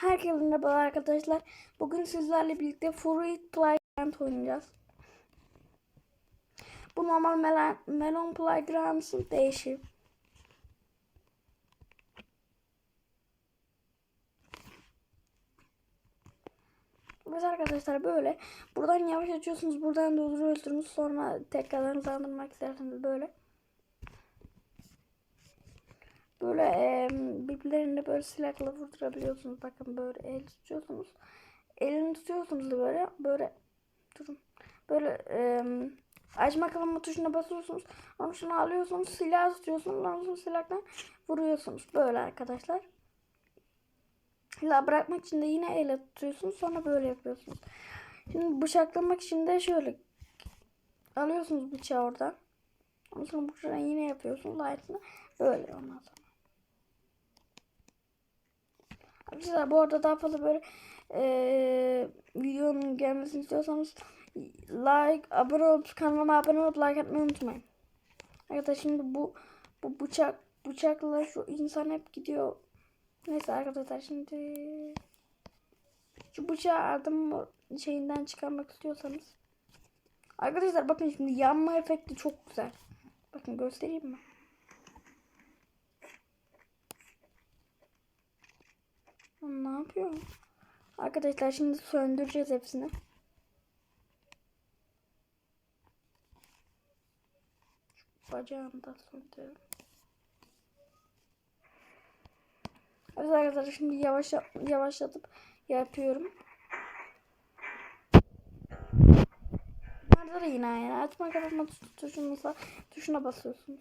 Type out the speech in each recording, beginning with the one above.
Herkese merhaba arkadaşlar. Bugün sizlerle birlikte Fruit Playground oynayacağız. Bu normal melon, melon Playground'ın değişi. Evet arkadaşlar böyle. Buradan yavaş açıyorsunuz. Buradan dolduruyorsunuz. Sonra tekrardan hızlandırmak isterseniz böyle. Böyle e, birbirlerine böyle silahla vurdurabiliyorsunuz. Bakın böyle el tutuyorsunuz. Elini tutuyorsunuz da böyle böyle durun. Böyle e, açma kapama tuşuna basıyorsunuz. Onun şunu alıyorsunuz. Silah tutuyorsunuz. Ondan sonra silahla vuruyorsunuz. Böyle arkadaşlar. Silah bırakmak için de yine elle tutuyorsunuz. Sonra böyle yapıyorsunuz. Şimdi bıçaklamak için de şöyle alıyorsunuz bıçağı oradan. Ondan sonra buradan yine yapıyorsunuz. Aynısını böyle ondan sonra. Arkadaşlar bu arada daha fazla böyle eee videonun gelmesini istiyorsanız like, abone olup kanalıma abone olup like atmayı unutmayın. Arkadaşlar şimdi bu bu bıçak bıçakla şu insan hep gidiyor. Neyse arkadaşlar şimdi şu bıçağı adam şeyinden çıkarmak istiyorsanız Arkadaşlar bakın şimdi yanma efekti çok güzel. Bakın göstereyim mi? Lan Ne yapıyor? Arkadaşlar şimdi söndüreceğiz hepsini. Şu bacağını da söndürelim. Evet arkadaşlar şimdi yavaş yavaşlatıp yapıyorum. Bunlarda da yine. Açma kapatma tuşuna, tuşuna basıyorsunuz.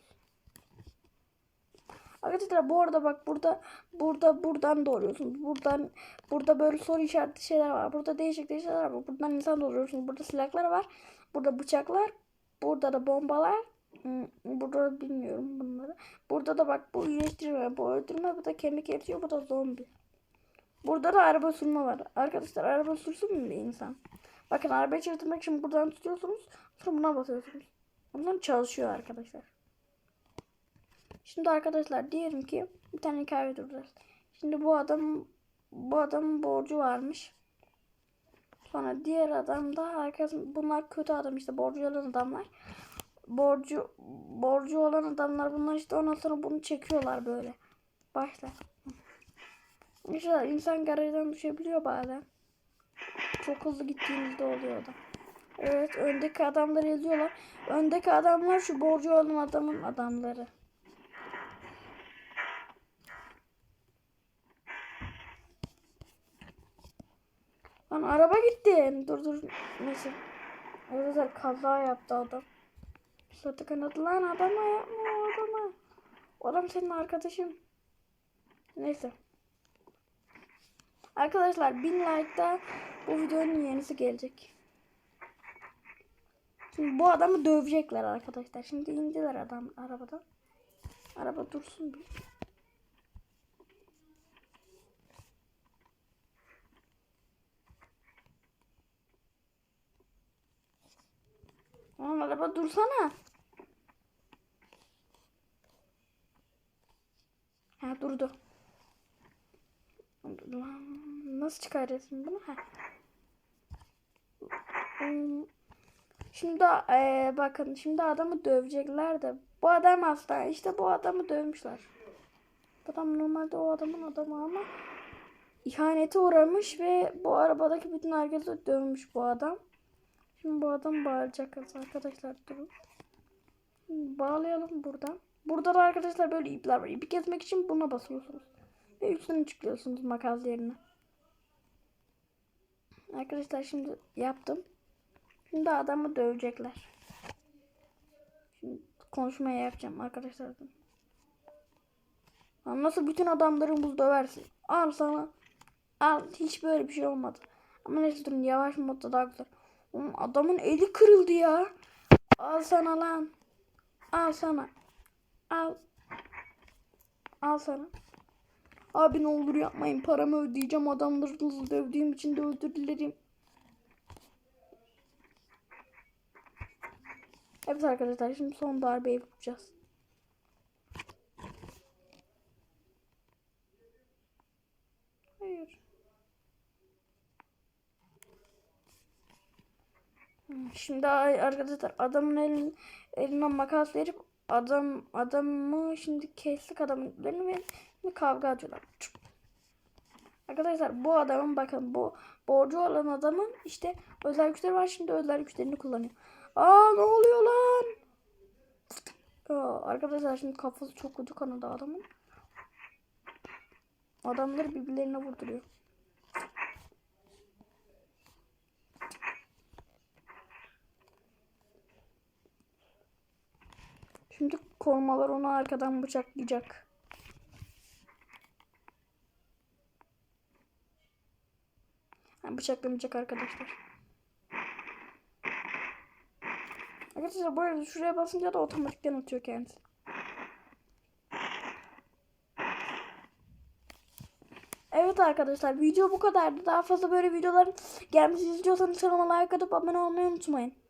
Arkadaşlar bu arada bak burada burada buradan doğruyorsunuz. Buradan burada böyle soru işaretli şeyler var. Burada değişik değişik şeyler var. Buradan insan doğruyorsunuz. Burada silahlar var. Burada bıçaklar. Burada da bombalar. Hmm, Burada bilmiyorum bunları. Burada da bak bu iyileştirme, bu öldürme, bu da kemik eritiyor, bu da zombi. Burada da araba sürme var. Arkadaşlar araba sürsün mü bir insan? Bakın arabayı çevirmek için buradan tutuyorsunuz. Sonra buna basıyorsunuz. Ondan çalışıyor arkadaşlar. Şimdi arkadaşlar diyelim ki bir tane hikaye duracağız. Şimdi bu adam bu adamın borcu varmış. Sonra diğer adam da herkes bunlar kötü adam işte borcu olan adamlar. Borcu borcu olan adamlar bunlar işte ondan sonra bunu çekiyorlar böyle. Başla. İşte insan garajdan düşebiliyor bazen. Çok hızlı gittiğinizde oluyor da. Evet öndeki adamları eziyorlar. Öndeki adamlar şu borcu olan adamın adamları. Lan araba gitti. Dur dur. Neyse. Orada kaza yaptı adam. Satı kanadı lan adama yapma adama. Adam senin arkadaşın. Neyse. Arkadaşlar 1000 like'da bu videonun yenisi gelecek. Şimdi bu adamı dövecekler arkadaşlar. Şimdi indiler adam arabadan. Araba dursun bir. Oğlum araba dursana. Ha durdu. Nasıl çıkarıyorsun bunu? Ha. Şimdi eee, bakın şimdi adamı dövecekler de bu adam hasta. İşte bu adamı dövmüşler. Bu adam normalde o adamın adamı ama ihanete uğramış ve bu arabadaki bütün herkesi dövmüş bu adam. Şimdi bu adam bağıracak arkadaşlar durun. Bağlayalım buradan. Burada da arkadaşlar böyle ipler var. İpi kesmek için buna basıyorsunuz. Ve üstüne çıkıyorsunuz makas yerine. Arkadaşlar şimdi yaptım. Şimdi adamı dövecekler. Şimdi konuşmaya yapacağım arkadaşlar. Lan Nasıl bütün adamları buz döversin? Al sana. Al hiç böyle bir şey olmadı. Ama neyse durun yavaş modda daha güzel. Adamın eli kırıldı ya. Al sana lan. Al sana. Al. Al sana. Abi ne olur yapmayın. Paramı ödeyeceğim. Adamlarınızı dövdüğüm için de özür dilerim. Evet arkadaşlar şimdi son darbeyi yapacağız. Hayır. Şimdi arkadaşlar adamın elin, eline makas verip adam adamı şimdi kestik adamın elini ve kavga ediyorlar. Arkadaşlar bu adamın bakın bu borcu olan adamın işte özel güçleri var şimdi özel güçlerini kullanıyor. Aa ne oluyor lan? Aa, arkadaşlar şimdi kafası çok kötü kanadı adamın. Adamları birbirlerine vurduruyor. Şimdi korumalar onu arkadan bıçaklayacak. Yani bıçaklamayacak arkadaşlar. Arkadaşlar bu arada şuraya basınca da otomatikten atıyor kendisi. Evet arkadaşlar video bu kadardı. Daha fazla böyle videoların gelmesini istiyorsanız kanalıma like atıp abone olmayı unutmayın.